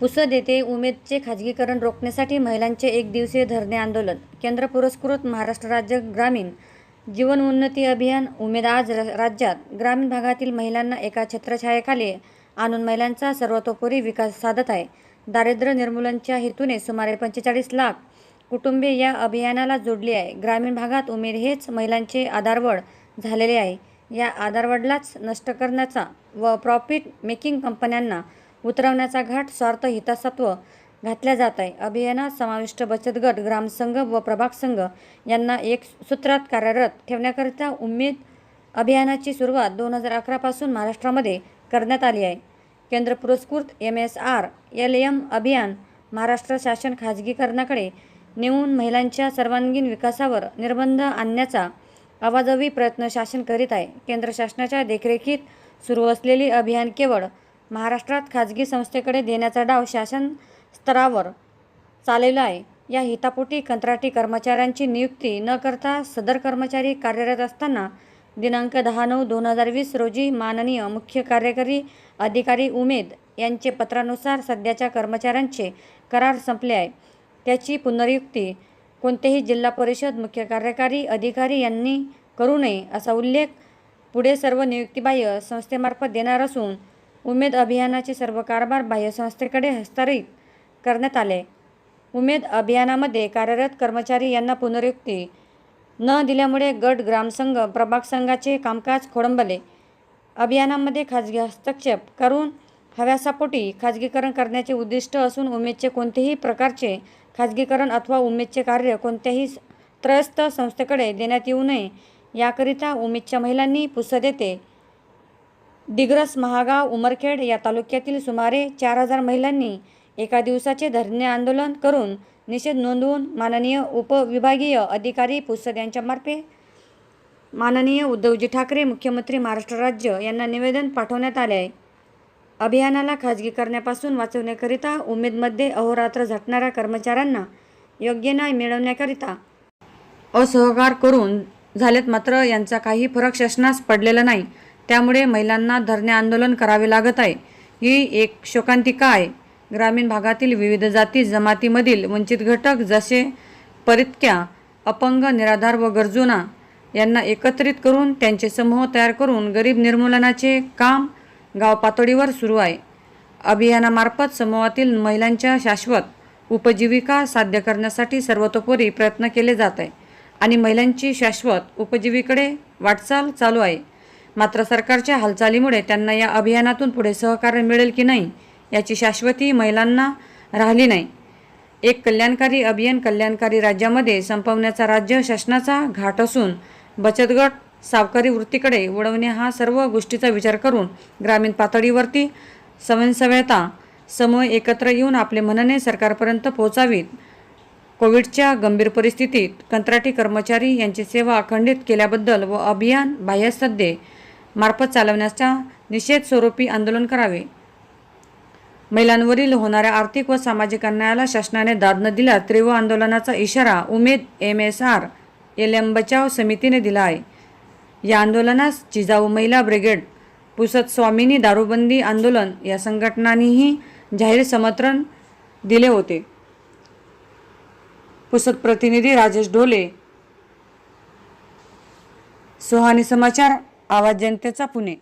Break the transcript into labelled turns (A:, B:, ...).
A: पुसद येथे उमेदचे खाजगीकरण रोखण्यासाठी महिलांचे एक दिवसीय धरणे आंदोलन. केंद्र पुरस्कृत महाराष्ट्र राज्य ग्रामीण जीवन उन्नती अभियान उमेद आज र- राज्यात ग्रामीण भागातील महिलांना एका छत्रछायेखाली आणून महिलांचा सर्वतोपरी विकास साधत आहे. दारिद्र्य निर्मूलनच्या हेतूने सुमारे पंचेचाळीस लाख कुटुंबे या अभियानाला जोडली आहे. ग्रामीण भागात उमेद हेच महिलांचे आधारवड झालेले आहे. या आधारवडलाच नष्ट करण्याचा व प्रॉफिट मेकिंग कंपन्यांना उतरवण्याचा घाट स्वार्थ हितासत्व घातल्या जात आहे अभियानात समाविष्ट बचत गट ग्रामसंघ व प्रभाग संघ यांना एक सूत्रात कार्यरत ठेवण्याकरिता उमेद अभियानाची सुरुवात दोन हजार अकरापासून महाराष्ट्रामध्ये करण्यात आली आहे. केंद्र पुरस्कृत M S R L M अभियान महाराष्ट्र शासन खाजगीकरणाकडे नेऊन महिलांच्या सर्वांगीण विकासावर निर्बंध आणण्याचा आवाजवी प्रयत्न शासन करीत आहे. केंद्र शासनाच्या देखरेखीत सुरू असलेली अभियान केवळ महाराष्ट्रात खाजगी संस्थेकडे देण्याचा डाव शासन स्तरावर चाललेला आहे. या हितापोटी कंत्राटी कर्मचाऱ्यांची नियुक्ती न करता सदर कर्मचारी कार्यरत असताना दिनांक दहा नऊ दोन हजार वीस रोजी माननीय मुख्य कार्यकारी अधिकारी उमेद यांचे पत्रानुसार सध्याच्या कर्मचाऱ्यांचे करार संपले आहे. त्याची पुनर्युक्ती कोणतेही जिल्हा परिषद मुख्य कार्यकारी अधिकारी यांनी करू नये असा उल्लेख पुढे सर्व नियुक्तीबाह्य संस्थेमार्फत देणार असून उमेद अभियानाचे सर्व कारभार बाह्य संस्थेकडे हस्तांतरित करण्यात आले. उमेद अभियानामध्ये कार्यरत कर्मचारी यांना पुनर्युक्ती न दिल्यामुळे गट ग्रामसंघ प्रभाग संघाचे कामकाज खोळंबले अभियानामध्ये खाजगी हस्तक्षेप करून हव्यासापोटी खाजगीकरण करण्याचे उद्दिष्ट असून उमेदचे कोणतेही प्रकारचे खाजगीकरण अथवा उमेदचे कार्य कोणत्याही त्रयस्थ संस्थेकडे देण्यात येऊ नये याकरिता उमेदच्या महिलांनी पुसद येते. दिग्रस महागाव उमरखेड या तालुक्यातील सुमारे चार हजार महिलांनी एका दिवसाचे धरणे आंदोलन करून निषेध नोंदवून माननीय उपविभागीय अधिकारी पुसद यांच्यामार्फे माननीय उद्धवजी ठाकरे मुख्यमंत्री महाराष्ट्र राज्य यांना निवेदन पाठवण्यात आले. आहे अभियानाला खाजगी करण्यापासून वाचवण्याकरिता उमेदमध्ये अहोरात्र झटणाऱ्या कर्मचाऱ्यांना योग्य न्याय मिळवण्याकरिता असहकार करून झालेत मात्र यांचा काही फरक शासनास पडलेला नाही. त्यामुळे महिलांना धरणे आंदोलन करावे लागत आहे. ही एक शोकांतिका आहे. ग्रामीण भागातील विविध जाती जमातीमधील वंचित घटक जसे परितक्या अपंग निराधार व गरजूना यांना एकत्रित करून त्यांचे समूह तयार करून गरीब निर्मूलनाचे काम गाव पातळीवर सुरू आहे. अभियानामार्फत समूहातील महिलांच्या शाश्वत उपजीविका साध्य करण्यासाठी सर्वतोपरी प्रयत्न केले जात आहे आणि महिलांची शाश्वत उपजीविकेकडे वाटचाल चालू आहे. मात्र सरकारच्या हालचालीमुळे त्यांना या अभियानातून पुढे सहकार्य मिळेल की नाही याची शाश्वती महिलांना राहिली नाही. एक कल्याणकारी अभियान कल्याणकारी राज्यामध्ये संपवण्याचा राज्य शासनाचा घाट असून बचत गट सावकारी वृत्तीकडे वळवणे हा सर्व गोष्टीचा विचार करून ग्रामीण पातळीवरती स्वयंसव्यता समूह एकत्र येऊन आपले म्हणणे सरकारपर्यंत पोहोचावीत. कोविडच्या गंभीर परिस्थितीत कंत्राटी कर्मचारी यांची सेवा अखंडित केल्याबद्दल व अभियान बाह्यसध्ये मार्फत चालवण्याच्या निषेध स्वरूपी आंदोलन करावे. महिलांवरील होणाऱ्या आर्थिक व सामाजिक अन्यायाला शासनाने दाद न दिला तीव्र आंदोलनाचा इशारा Umed M S R L M बचाव समितीने दिला आहे. या आंदोलनास जिजाऊ महिला ब्रिगेड पुसत स्वामिनी दारूबंदी आंदोलन या संघटनांनीही जाहीर समर्थन दिले होते. पुसत प्रतिनिधी राजेश ढोले सुहानी समाचार आवाज जनतेचा पुणे.